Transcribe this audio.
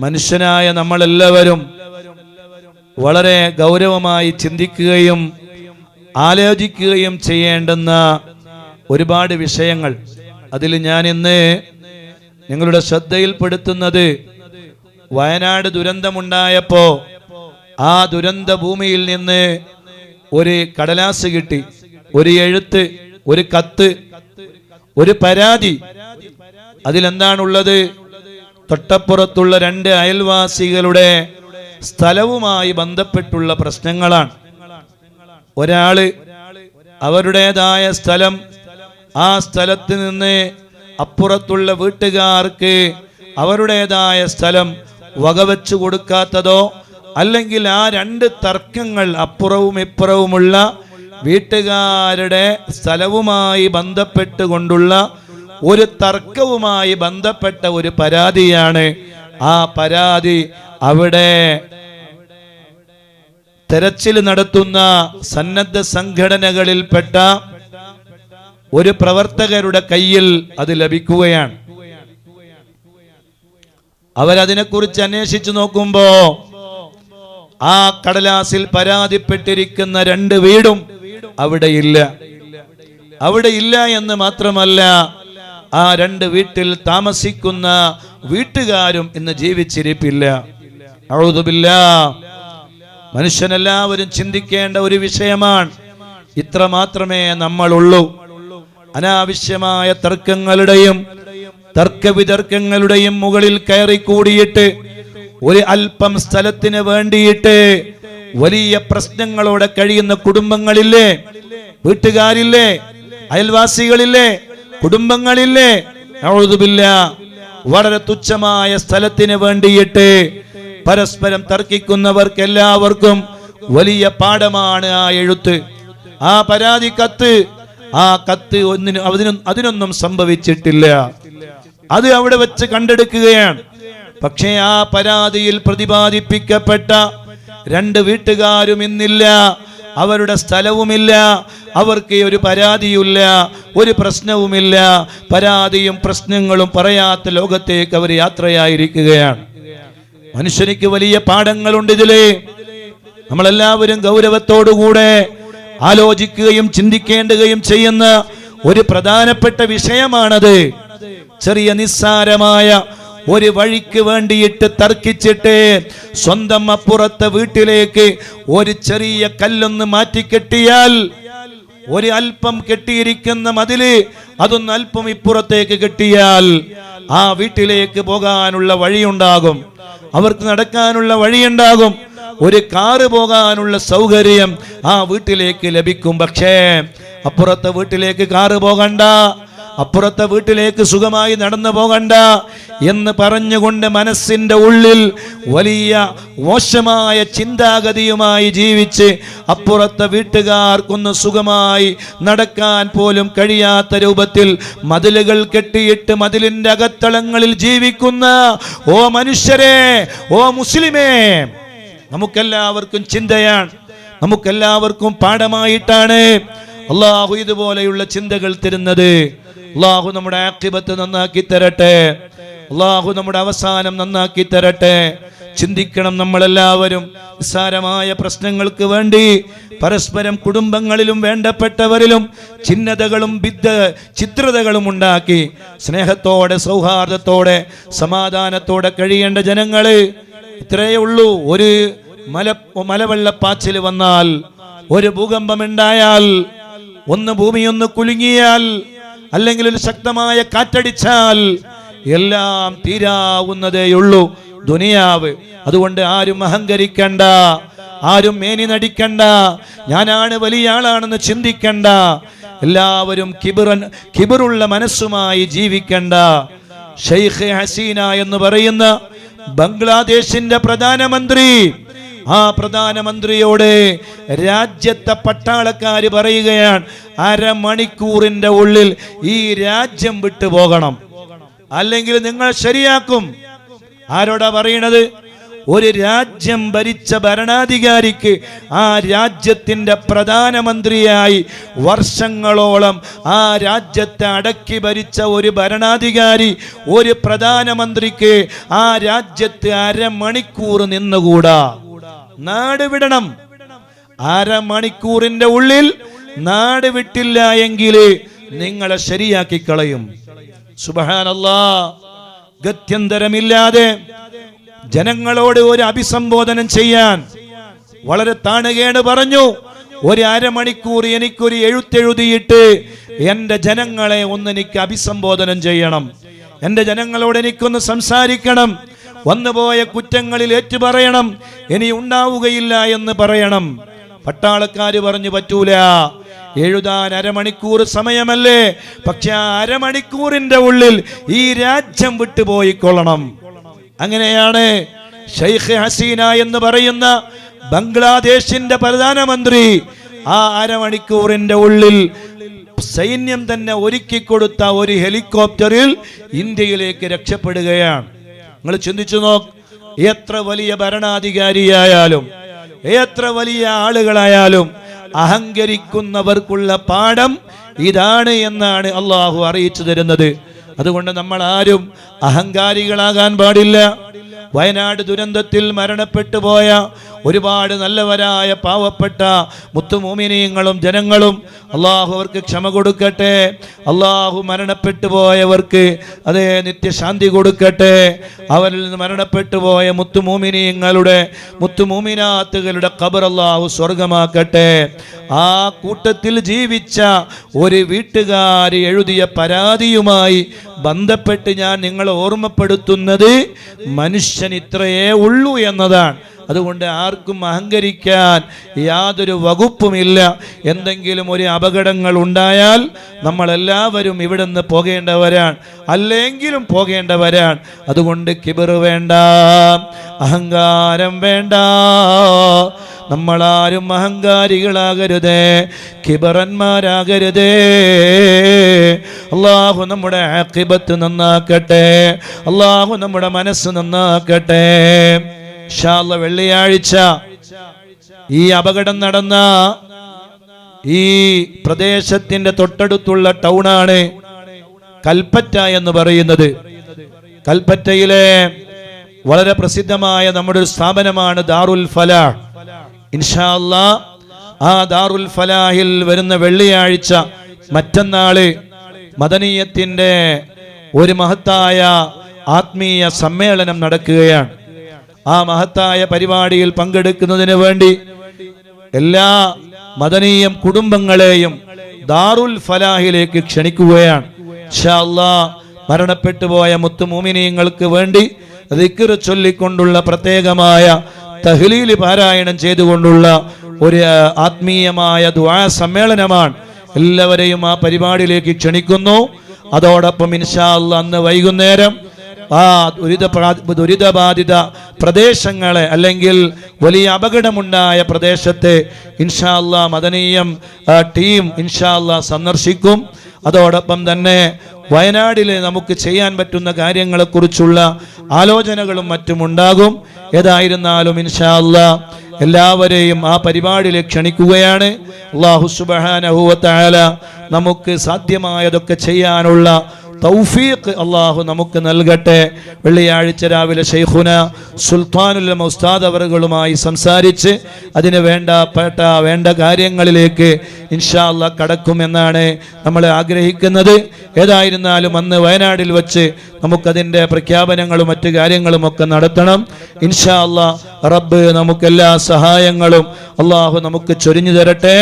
മനുഷ്യനായ നമ്മളെല്ലാവരും വളരെ ഗൗരവമായി ചിന്തിക്കുകയും ആലോചിക്കുകയും ചെയ്യേണ്ടുന്ന ഒരുപാട് വിഷയങ്ങൾ. അതിൽ ഞാൻ ഇന്ന് നിങ്ങളുടെ ശ്രദ്ധയിൽപ്പെടുത്തുന്നത് വയനാട് ദുരന്തമുണ്ടായപ്പോ ആ ദുരന്ത ഭൂമിയിൽ നിന്ന് ഒരു കടലാസ് കിട്ടി ഒരു എഴുത്ത് ഒരു കത്ത് ഒരു പരാതി. അതിലെന്താണുള്ളത്? തൊട്ടപ്പുറത്തുള്ള രണ്ട് അയൽവാസികളുടെ സ്ഥലവുമായി ബന്ധപ്പെട്ടുള്ള പ്രശ്നങ്ങളാണ്. ഒരാൾ അവരുടേതായ സ്ഥലം ആ സ്ഥലത്ത് നിന്ന് അപ്പുറത്തുള്ള വീട്ടുകാർക്ക് അവരുടേതായ സ്ഥലം വകവെച്ചു കൊടുക്കാത്തതോ അല്ലെങ്കിൽ ആ രണ്ട് തർക്കങ്ങൾ അപ്പുറവും ഇപ്പുറവുമുള്ള വീട്ടുകാരുടെ സ്ഥലവുമായി ബന്ധപ്പെട്ടുകൊണ്ടുള്ള ഒരു തർക്കവുമായി ബന്ധപ്പെട്ട ഒരു പരാതിയാണ്. ആ പരാതി അവിടെ തെരച്ചിൽ നടത്തുന്ന സന്നദ്ധ സംഘടനകളിൽപ്പെട്ട ഒരു പ്രവർത്തകരുടെ കയ്യിൽ അത് ലഭിക്കുകയാണ്. അവരതിനെക്കുറിച്ച് അന്വേഷിച്ചു നോക്കുമ്പോ ആ കടലാസിൽ പരാതിപ്പെട്ടിരിക്കുന്ന രണ്ട് വീടും അവിടെ ഇല്ല. അവിടെ ഇല്ല എന്ന് മാത്രമല്ല ആ രണ്ട് വീട്ടിൽ താമസിക്കുന്ന വീട്ടുകാരും ഇന്ന് ജീവിച്ചിരിപ്പില്ല. അഴുതുമില്ല മനുഷ്യനെല്ലാവരും ചിന്തിക്കേണ്ട ഒരു വിഷയമാണ്. ഇത്ര മാത്രമേ നമ്മളുള്ളൂ. അനാവശ്യമായ തർക്കങ്ങളുടെയും തർക്കവിതർക്കങ്ങളുടെയും മുകളിൽ കയറി കൂടിയിട്ട് ഒരു അല്പം സ്ഥലത്തിന് വേണ്ടിയിട്ട് വലിയ പ്രശ്നങ്ങളോടെ കഴിയുന്ന കുടുംബങ്ങളില്ലേ വീട്ടുകാരില്ലേ അയൽവാസികളില്ലേ കുടുംബങ്ങളില്ലേ? അഴുതുമില്ല വളരെ തുച്ഛമായ സ്ഥലത്തിന് വേണ്ടിയിട്ട് പരസ്പരം തർക്കിക്കുന്നവർക്ക് എല്ലാവർക്കും വലിയ പാഠമാണ് ആ എഴുത്ത്. ആ പരാതി കത്ത് ആ കത്ത് ഒന്നിനും അതിനും അതിനൊന്നും സംഭവിച്ചിട്ടില്ല. അത് അവിടെ വെച്ച് കണ്ടെടുക്കുകയാണ്. പക്ഷേ ആ പരാതിയിൽ പ്രതിപാദിപ്പിക്കപ്പെട്ട രണ്ട് വീട്ടുകാരും ഇന്നില്ല അവരുടെ സ്ഥലവുമില്ല അവർക്ക് ഒരു പരാതിയുമില്ല ഒരു പ്രശ്നവുമില്ല. പരാതിയും പ്രശ്നങ്ങളും പറയാത്ത ലോകത്തേക്ക് അവർ യാത്രയായിരിക്കുകയാണ്. മനുഷ്യനിക്ക് വലിയ പാഠങ്ങളുണ്ട് ഇതിൽ. നമ്മളെല്ലാവരും ഗൗരവത്തോടുകൂടെ ആലോചിക്കുകയും ചിന്തിക്കേണ്ടുകയും ചെയ്യുന്ന ഒരു പ്രധാനപ്പെട്ട വിഷയമാണത്. ചെറിയ നിസ്സാരമായ ഒരു വഴിക്ക് വേണ്ടിയിട്ട് തർക്കിച്ചിട്ട് സ്വന്തം അപ്പുറത്തെ വീട്ടിലേക്ക് ഒരു ചെറിയ കല്ലൊന്ന് മാറ്റിക്കെട്ടിയാൽ ഒരു അല്പം കെട്ടിയിരിക്കുന്ന മതിൽ അതൊന്ന് അല്പം ഇപ്പുറത്തേക്ക് കെട്ടിയാൽ ആ വീട്ടിലേക്ക് പോകാനുള്ള വഴിയുണ്ടാകും. അവർക്ക് നടക്കാനുള്ള വഴിയുണ്ടാകും. ഒരു കാറ് പോകാനുള്ള സൗകര്യം ആ വീട്ടിലേക്ക് ലഭിക്കും. പക്ഷേ അപ്പുറത്തെ വീട്ടിലേക്ക് കാറ് പോകണ്ട. അപ്പുറത്തെ വീട്ടിലേക്ക് സുഖമായി നടന്നു പോകണ്ട എന്ന് പറഞ്ഞുകൊണ്ട് മനസ്സിന്റെ ഉള്ളിൽ വലിയ മോശമായ ചിന്താഗതിയുമായി ജീവിച്ച് അപ്പുറത്തെ വീട്ടുകാർക്കൊന്ന് സുഖമായി നടക്കാൻ പോലും കഴിയാത്ത രൂപത്തിൽ മതിലുകൾ കെട്ടിയിട്ട് മതിലിന്റെ അകത്തളങ്ങളിൽ ജീവിക്കുന്ന ഓ മനുഷ്യരെ ഓ മുസ്ലിമേ നമുക്കെല്ലാവർക്കും ചിന്തയാണ്. നമുക്കെല്ലാവർക്കും പാഠമായിട്ടാണ്. അള്ളാഹു ഇതുപോലെയുള്ള ചിന്തകൾ തരുന്നത്. അള്ളാഹു നമ്മുടെ ആക്ഷിപത്ത് നന്നാക്കി തരട്ടെ. അള്ളാഹു നമ്മുടെ അവസാനം നന്നാക്കി തരട്ടെ. ചിന്തിക്കണം നമ്മളെല്ലാവരും. നിസ്സാരമായ പ്രശ്നങ്ങൾക്ക് വേണ്ടി പരസ്പരം കുടുംബങ്ങളിലും വേണ്ടപ്പെട്ടവരിലും ചിഹ്നതകളും ബിദ്ധ ചിത്രതകളും ഉണ്ടാക്കി സ്നേഹത്തോടെ സൗഹാർദ്ദത്തോടെ സമാധാനത്തോടെ കഴിയേണ്ട ജനങ്ങൾ ഇത്രയേ ഉള്ളൂ. ഒരു മല മലവെള്ളപ്പാച്ചിൽ വന്നാൽ ഒരു ഭൂകമ്പമുണ്ടായാൽ ഒന്ന് ഭൂമിയൊന്ന് കുലുങ്ങിയാൽ അല്ലെങ്കിൽ ഒരു ശക്തമായ കാറ്റടിച്ചാൽ എല്ലാം തീരാവുന്നതേയുള്ളൂ ദുനിയാവ് അതുകൊണ്ട് ആരും അഹങ്കരിക്കണ്ട ആരും മേനി നടിക്കണ്ട ഞാനാണ് വലിയ ആളാണെന്ന് ചിന്തിക്കണ്ട എല്ലാവരും കിബിറൻ കിബിറുള്ള മനസ്സുമായി ജീവിക്കണ്ട. ഷെയ്ഖ് ഹസീന എന്ന് പറയുന്ന ബംഗ്ലാദേശിന്റെ പ്രധാനമന്ത്രി ആ പ്രധാനമന്ത്രിയോട് രാജ്യത്തെ പട്ടാളക്കാര് പറയുകയാണ് അരമണിക്കൂറിന്റെ ഉള്ളിൽ ഈ രാജ്യം വിട്ടു പോകണം. അല്ലെങ്കിൽ നിങ്ങൾ ശരിയാക്കും. ആരോടാ പറയണത്? ഒരു രാജ്യം ഭരിച്ച ഭരണാധികാരിക്ക് ആ രാജ്യത്തിന്റെ പ്രധാനമന്ത്രിയായി വർഷങ്ങളോളം ആ രാജ്യത്തെ അടക്കി ഭരിച്ച ഒരു ഭരണാധികാരി ഒരു പ്രധാനമന്ത്രിക്ക് ആ രാജ്യത്ത് അരമണിക്കൂർ നിന്നുകൂടാ? നാട് വിടണം. അരമണിക്കൂറിന്റെ ഉള്ളിൽ നാട് വിട്ടില്ല എങ്കിൽ നിങ്ങളെ ശരിയാക്കി കളയും. സുബഹാനല്ലാ. ഗത്യന്തരമില്ലാതെ ജനങ്ങളോട് ഒരു അഭിസംബോധനം ചെയ്യാൻ വളരെ താണുകേട് പറഞ്ഞു. ഒരു അരമണിക്കൂർ എനിക്കൊരു എഴുത്തെഴുതിയിട്ട് എന്റെ ജനങ്ങളെ ഒന്ന് എനിക്ക് അഭിസംബോധനം ചെയ്യണം. എന്റെ ജനങ്ങളോട് എനിക്കൊന്ന് സംസാരിക്കണം. വന്നുപോയ കുറ്റങ്ങളിൽ ഏറ്റുപറയണം. ഇനി ഉണ്ടാവുകയില്ല എന്ന് പറയണം. പട്ടാളക്കാര് പറഞ്ഞു പറ്റൂല. എഴുതാൻ അരമണിക്കൂർ സമയമല്ലേ? പക്ഷെ ആ അരമണിക്കൂറിന്റെ ഉള്ളിൽ ഈ രാജ്യം വിട്ടുപോയിക്കൊള്ളണം. അങ്ങനെയാണ് ഷെയ്ഖ് ഹസീന എന്ന് പറയുന്ന ബംഗ്ലാദേശിന്റെ പ്രധാനമന്ത്രി ആ അരമണിക്കൂറിന്റെ ഉള്ളിൽ സൈന്യം തന്നെ ഒരുക്കി കൊടുത്ത ഒരു ഹെലികോപ്റ്ററിൽ ഇന്ത്യയിലേക്ക് രക്ഷപ്പെടുകയാണ്. നിങ്ങൾ ചിന്തിച്ചു നോക്ക്. എത്ര വലിയ ഭരണാധികാരിയായാലും എത്ര വലിയ ആളുകളായാലും അഹങ്കരിക്കുന്നവർക്കുള്ള പാഠം ഇതാണ് എന്നാണ് അള്ളാഹു അറിയിച്ചു തരുന്നത്. അതുകൊണ്ട് നമ്മൾ ആരും അഹങ്കാരികളാകാൻ പാടില്ല. വയനാട് ദുരന്തത്തിൽ മരണപ്പെട്ടു പോയ ഒരുപാട് നല്ലവരായ പാവപ്പെട്ട മുത്തുമോമിനിയങ്ങളും ജനങ്ങളും അള്ളാഹു അവർക്ക് ക്ഷമ കൊടുക്കട്ടെ. അള്ളാഹു മരണപ്പെട്ടു പോയവർക്ക് അതേ നിത്യശാന്തി കൊടുക്കട്ടെ. അവരിൽ നിന്ന് മരണപ്പെട്ടു പോയ മുത്തുമോമിനിയങ്ങളുടെ മുത്തുമോമിനാത്തുകളുടെ ഖബർ അള്ളാഹു സ്വർഗമാക്കട്ടെ ആ കൂട്ടത്തിൽ ജീവിച്ച ഒരു വീട്ടുകാർ എഴുതിയ പരാതിയുമായി ബന്ധപ്പെട്ട് ഞാൻ നിങ്ങളെ ഓർമ്മപ്പെടുത്തുന്നത് മനുഷ്യൻ ഇത്രയേ ഉള്ളൂ എന്നതാണ്. അതുകൊണ്ട് ആർക്കും അഹങ്കരിക്കാൻ യാതൊരു വകുപ്പുമില്ല. എന്തെങ്കിലും ഒരു അപകടങ്ങൾ ഉണ്ടായാൽ നമ്മളെല്ലാവരും ഇവിടെ നിന്ന് പോകേണ്ടവരാണ്. അല്ലെങ്കിലും പോകേണ്ടവരാണ്. അതുകൊണ്ട് കിബിർ വേണ്ട അഹങ്കാരം വേണ്ട. നമ്മളാരും അഹങ്കാരികളാകരുതേ കിബറന്മാരാകരുതേ. അള്ളാഹു നമ്മുടെ ആക്കിബത്ത് നന്നാക്കട്ടെ. അള്ളാഹു നമ്മുടെ മനസ്സ് നന്നാക്കട്ടെ. ഇൻഷാല്ല വെള്ളിയാഴ്ച ഈ അപകടം നടന്ന ഈ പ്രദേശത്തിന്റെ തൊട്ടടുത്തുള്ള ടൗണാണ് കൽപ്പറ്റ എന്ന് പറയുന്നത്. കൽപ്പറ്റയിലെ വളരെ പ്രസിദ്ധമായ നമ്മുടെ ഒരു സ്ഥാപനമാണ് ദാറുൽ ഫലാഹ് ഇൻഷാല്ല ആ ദാറുൽ ഫലാഹിൽ വരുന്ന വെള്ളിയാഴ്ച മറ്റന്നാൾ മദനീയത്തിന്റെ ഒരു മഹത്തായ ആത്മീയ സമ്മേളനം നടക്കുകയാണ്. ആ മഹത്തായ പരിപാടിയിൽ പങ്കെടുക്കുന്നതിന് വേണ്ടി എല്ലാ മദനീയം കുടുംബങ്ങളെയും ദാറുൽ ഫലാഹിലേക്ക് ക്ഷണിക്കുകയാണ്. മരണപ്പെട്ടു പോയ മുത്തുമൂമിനീയങ്ങൾക്ക് വേണ്ടി ദിക്ർ ചൊല്ലിക്കൊണ്ടുള്ള പ്രത്യേകമായ തഹ്ലീൽ പാരായണം ചെയ്തുകൊണ്ടുള്ള ഒരു ആത്മീയമായ ദ്വാ സമ്മേളനമാണ് എല്ലാവരെയും ആ പരിപാടിയിലേക്ക് ക്ഷണിക്കുന്നു. അതോടൊപ്പം ഇൻഷാ അന്ന് വൈകുന്നേരം ആ ദുരിത ദുരിതബാധിത പ്രദേശങ്ങളെ അല്ലെങ്കിൽ വലിയ അപകടമുണ്ടായ പ്രദേശത്തെ ഇൻഷാല്ല മദനീയം ടീം ഇൻഷാല്ല സന്ദർശിക്കും. അതോടൊപ്പം തന്നെ വയനാടിൽ നമുക്ക് ചെയ്യാൻ പറ്റുന്ന കാര്യങ്ങളെക്കുറിച്ചുള്ള ആലോചനകളും മറ്റും ഉണ്ടാകും ഏതായിരുന്നാലും ഇൻഷാല്ല എല്ലാവരെയും ആ പരിപാടിയിൽ ക്ഷണിക്കുകയാണ്. അള്ളാഹു സുബാനഹുവത്തായാല നമുക്ക് സാധ്യമായതൊക്കെ ചെയ്യാനുള്ള തൗഫീഖ് അള്ളാഹു നമുക്ക് നൽകട്ടെ. വെള്ളിയാഴ്ച രാവിലെ ഷെയ്ഖുന സുൽത്താനുൽ ഉസ്താദ് അവറുകളുമായി സംസാരിച്ച് അതിന് വേണ്ടപ്പെട്ട വേണ്ട കാര്യങ്ങളിലേക്ക് ഇൻഷാല്ല കടക്കുമെന്നാണ് നമ്മൾ ആഗ്രഹിക്കുന്നത്. ഏതായിരുന്നാലും അന്ന് വയനാടിൽ വച്ച് നമുക്കതിന്റെ പ്രഖ്യാപനങ്ങളും മറ്റു കാര്യങ്ങളും ഒക്കെ നടത്തണം. ഇൻഷാ റബ്ബ് നമുക്കെല്ലാ സഹായങ്ങളും അള്ളാഹു നമുക്ക് ചൊരിഞ്ഞു തരട്ടെ.